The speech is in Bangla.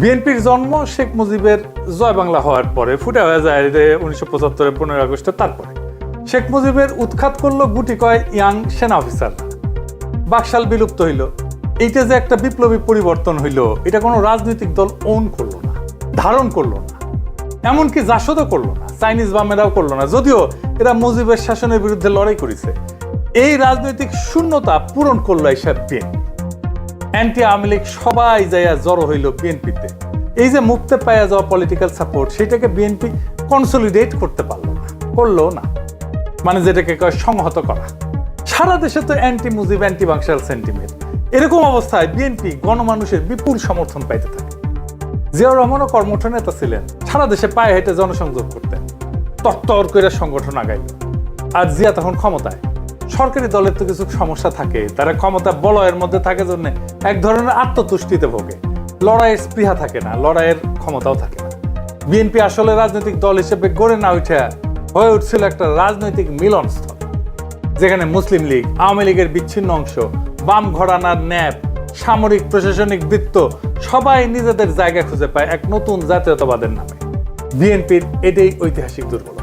বিএনপির জন্ম শেখ মুজিবের জয় বাংলা হওয়ার পরে, ফুটে হয়ে যায় যে উনিশশো পঁচাত্তরের পনেরোই আগস্টের তারপরে। শেখ মুজিবের উৎখাত করল গুটি কয় ইয়াং সেনা অফিসার। বাকশাল বিলুপ্ত হইল। এইটা যে একটা বিপ্লবী পরিবর্তন হইল, এটা কোনো রাজনৈতিক দল ওন করল না, ধারণ করল না। এমনকি জাসদও করল না, চাইনিজ বামেরাও করল না। যদিও এরা মুজিবের শাসনের বিরুদ্ধে লড়াই করেছে। এই রাজনৈতিক শূন্যতা পূরণ করল এইসব বিএনপি। অ্যান্টি আওয়ামী লীগ সবাই যাইয়া জড়ো হইল বিএনপিতে এই যে মুক্তে পাইয়া যাওয়া পলিটিক্যাল সাপোর্ট সেটাকে বিএনপি কনসলিডেট করতে পারল না, করল না। মানে যেটাকে কয় সংহত করা। সারা দেশে তো অ্যান্টি মুজিব অ্যান্টি বাংশাল সেন্টিমেন্ট এরকম অবস্থায় বিএনপি গণমানুষের বিপুল সমর্থন পাইতে থাকে। জিয়াউর রহমানও কর্মঠ নেতা ছিলেন, সারা দেশে পায়ে হেঁটে জনসংযোগ করতেন। তত্তর করে সংগঠন আগাইল। আর জিয়া তখন ক্ষমতায়। সরকারি দলের তো কিছু সমস্যা থাকে। তারা ক্ষমতা বলয়ের মধ্যে থাকে জন্য এক ধরনের আত্মতুষ্টিতে ভোগে। লড়াইয়ের স্পৃহা থাকে না, লড়াইয়ের ক্ষমতাও থাকে না। বিএনপি আসলে রাজনৈতিক দল হিসেবে গড়ে না উঠে হয়ে উঠছিল একটা রাজনৈতিক মিলনস্থল, যেখানে মুসলিম লীগ, আওয়ামী লীগের বিচ্ছিন্ন অংশ, বাম ঘরানার ন্যাপ, সামরিক, প্রশাসনিক বৃত্ত, সবাই নিজেদের জায়গা খুঁজে পায় এক নতুন জাতীয়তাবাদের নামে। বিএনপির এটাই ঐতিহাসিক দুর্বলতা।